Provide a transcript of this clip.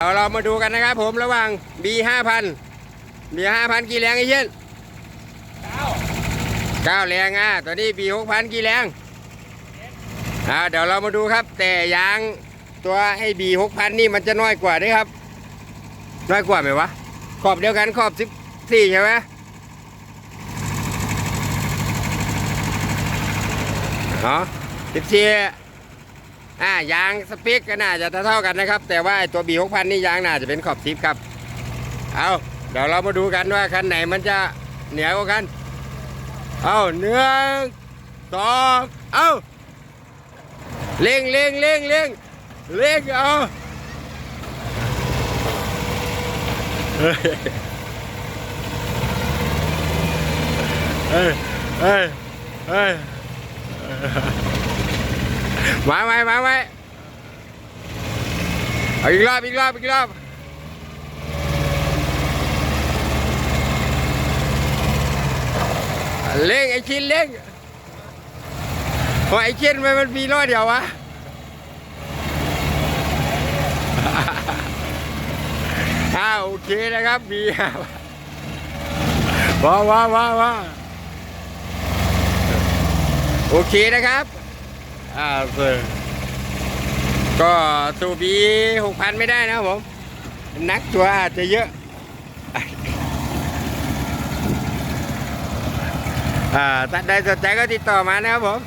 เราเรามาดูกันนะครับผมระหว่าง B ห้าพัน B ห้าพันกี่แรงไอ้เช่นเก้าแรงอะตัวนี้ B หกพันกี่แรงอ่าเดี๋ยวเรามาดูครับ แต่ยางตัวไอ้ B หกพันนี่มันจะน้อยกว่าด้วยครับ น้อยกว่าไหมวะ ขอบเดียวกันขอบสิบสี่ใช่ไหมเนาะสิบสี่ อ่ายางสปคก็น่าจะเท่าๆกันนะครับ แต่ว่าตัว B หกพันนี่ยางน่าจะเป็นขอบสิบครับ เอาเดี๋ยวเรามาดูกันว่าคันไหนมันจะเหนือกว่ากัน เอาหนึ่งสองเอาเร่งเร่งเร่งเร่งเร่งเอาเฮ้ยเฮ้ยเฮ้ย มาไหมมาไหมเอาอีกรอบอีกรอบอีกรอบเล่งไอ้ชิ้นเล่งพอไอ้ชิ้นมันมันมีรอยเดียววะอ้าโอเคนะครับมีว้าวว้าวว้าวว้าวโอเคนะครับ อ่าเก็สูบีหกพันไม่ได้นะครับผม นักตัวอาจจะเยอะ อ่าถ้าได้สนใจก็ติดต่อมานะครับผม